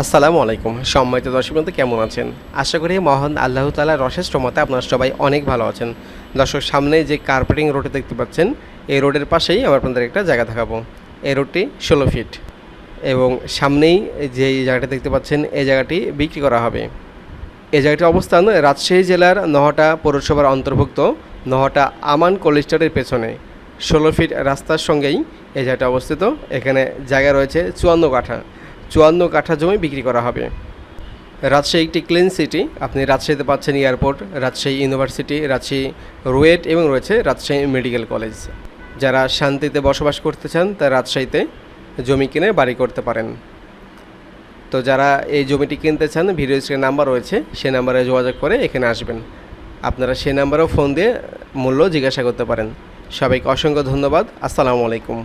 আসসালামু আলাইকুম। সম্মানিত দর্শক বন্ধু কেমন আছেন? আশা করি মহান আল্লাহ তালার রশেষ মতে আপনারা সবাই অনেক ভালো আছেন। দর্শক, সামনে যে কার্পেটিং রোডে দেখতে পাচ্ছেন, এই রোডের পাশেই আমি আপনাদের একটা জায়গা দেখাবো। এই রোডটি ষোলো ফিট এবং সামনেই যে জায়গাটি দেখতে পাচ্ছেন, এই জায়গাটি বিক্রি করা হবে। এই জায়গাটির অবস্থান রাজশাহী জেলার নহটা পৌরসভার অন্তর্ভুক্ত নহটা আমান কোলেস্টারের পেছনে। ষোলো ফিট রাস্তার সঙ্গেই এই জায়গাটা অবস্থিত। এখানে জায়গা রয়েছে চুয়ান্ন কাঠা। চুয়ান্ন কাঠা জমি বিক্রি করা হবে। রাজশাহী একটি ক্লিন সিটি আপনি রাজশাহীতে পাচ্ছেন airport Rajshahi university Rajshahi RUET এবং রয়েছে রাজশাহী মেডিকেল কলেজ যারা শান্তিতে বসবাস করতে চান, তারা রাজশাহীতে জমি কিনে বাড়ি করতে পারেন। তো যারা এই জমিটি কিনতে চান ভিডিও স্ক্রিন নাম্বার রয়েছে, সেই নাম্বারে যোগাযোগ করে এখানে আসবেন। আপনারা সেই নাম্বারেও ফোন দিয়ে মূল্য জিজ্ঞাসা করতে পারেন। সবাইকে অসংখ্য ধন্যবাদ। আসসালামু আলাইকুম।